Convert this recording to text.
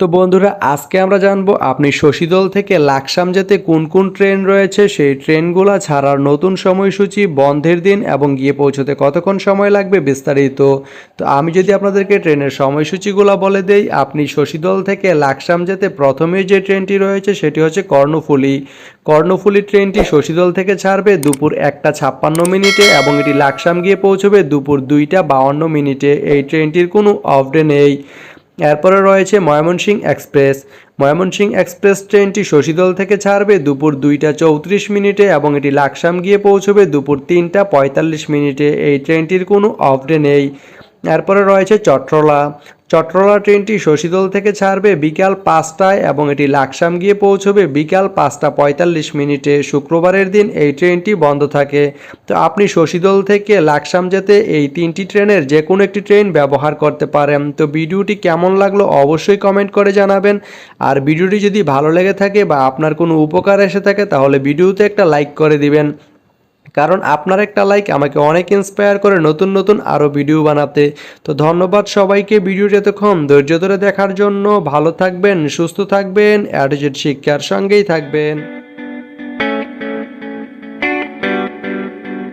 তো বন্ধুরা, আজকে আমরা জানব আপনি শশীদল থেকে লাকসাম যেতে কোন কোন ট্রেন রয়েছে? সেই ট্রেনগুলো ছাড়ার নতুন সময়সূচি, বন্ধের দিন এবং গিয়ে পৌঁছতে কতক্ষণ সময় লাগবে বিস্তারিত। তো আমি যদি আপনাদেরকে ট্রেনের সময়সূচিগুলো বলে দেই, আপনি শশীদল থেকে লাকসাম যেতে প্রথমে যে ট্রেনটি রয়েছে সেটি হচ্ছে কর্ণফুলি। কর্ণফুলি ট্রেনটি শশীদল থেকে ছাড়বে দুপুর একটা ছাপ্পান্ন মিনিটে এবং এটি লাকসাম গিয়ে পৌঁছবে দুপুর দুইটা বাউন্ন মিনিটে। এই ট্রেনটির কোনো অফ ডে নেই। এরপরে রয়েছে ময়মনসিংহ এক্সপ্রেস। ময়মনসিংহ এক্সপ্রেস ট্রেনটি শশীদল থেকে ছাড়বে দুপুর দুইটা চৌত্রিশ মিনিটে এবং এটি লাকসাম গিয়ে পৌঁছবে দুপুর তিনটা পঁয়তাল্লিশ মিনিটে। এই ট্রেনটির কোনো অফ ডে নেই। এরপরে রয়েছে চট্রলা। চট্রলা ট্রেনটি শশীদল থেকে ছাড়বে বিকাল পাঁচটায় এবং এটি লাকসাম গিয়ে পৌঁছবে বিকাল পাঁচটা পঁয়তাল্লিশ মিনিটে। শুক্রবারের দিন এই ট্রেনটি বন্ধ থাকে। তো আপনি শশীদল থেকে লাকসাম যেতে এই তিনটি ট্রেনের যে কোনো একটি ট্রেন ব্যবহার করতে পারেন। তো ভিডিওটি কেমন লাগল অবশ্যই কমেন্ট করে জানাবেন। আর ভিডিওটি যদি ভালো লেগে থাকে বা আপনার কোনো উপকার এসে থাকে তাহলে ভিডিওতে একটা লাইক করে দিবেন। কারণ আপনার একটা লাইক আমাকে অনেক ইন্সপায়ার করে নতুন নতুন আরও ভিডিও বানাতে। তো ধন্যবাদ সবাইকে ভিডিওটি এতক্ষণ ধৈর্য ধরে দেখার জন্য। ভালো থাকবেন, সুস্থ থাকবেন অ্যাডিজেড শিক্ষার সঙ্গেই থাকবেন।